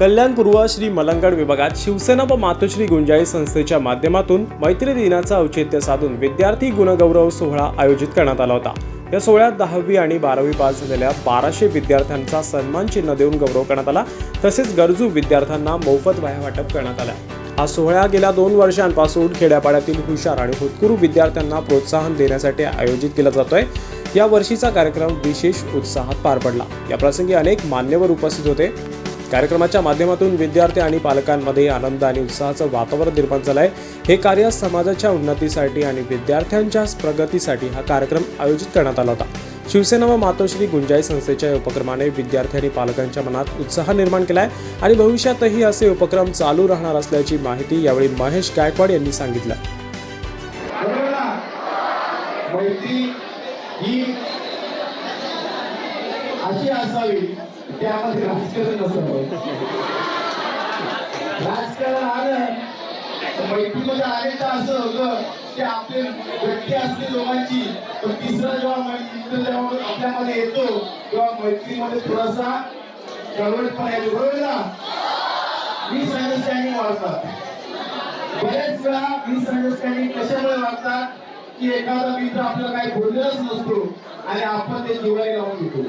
कल्याण पूर्व श्री मलंगड विभागात शिवसेना व मातोश्री गुंजाई संस्थेच्या माध्यमातून मैत्री दिनाचं औचित्य साधून विद्यार्थी गुणगौरव सोहळा आयोजित करण्यात आला होता. या सोहळ्यात दहावी आणि बारावी पास झालेल्या बाराशे विद्यार्थ्यांचा सन्मान चिन्ह देऊन गौरव करण्यात आला. तसेच गरजू विद्यार्थ्यांना मोफत वाया वाटप करण्यात आल्या. हा सोहळा गेल्या दोन वर्षांपासून खेड्यापाड्यातील हुशार आणि होतकरू विद्यार्थ्यांना प्रोत्साहन देण्यासाठी आयोजित केला जातोय. या वर्षीचा कार्यक्रम विशेष उत्साहात पार पडला. या प्रसंगी अनेक मान्यवर उपस्थित होते. कार्यक्रमाच्या माध्यमातून विद्यार्थी आणि पालकांमध्ये आनंद आणि उत्साहाचं वातावरण निर्माण झालं आहे हे कार्य समाजाच्या उन्नतीसाठी आणि विद्यार्थ्यांच्या प्रगतीसाठी हा कार्यक्रम आयोजित करण्यात आला होता. शिवसेना व मातोश्री गुंजाई संस्थेच्या या उपक्रमाने विद्यार्थी आणि पालकांच्या मनात उत्साह निर्माण केला आहे आणि भविष्यातही असे उपक्रम चालू राहणार असल्याची माहिती यावेळी महेश गायकवाड यांनी सांगितलं. अशी असावी त्यामध्ये राजकारण नसावं राजकारण आलं मैत्रीमध्ये आले तर असं होतं की आपले व्यक्ती असते दोघांची पण तिसरा जेव्हा मैत्री जेव्हा आपल्यामध्ये येतो तेव्हा मैत्रीमध्ये थोडासा गडबडपणा येतो. बरोबर ना? मिसअंडरस्टँडिंग वाढतात. बऱ्याच वेळा मिसअंडरस्टँडिंग कशामुळे वाढतात? की एखादा मित्र आपल्याला काही बोललेलाच नसतो आणि आपण ते जिवारी लावून घेतो.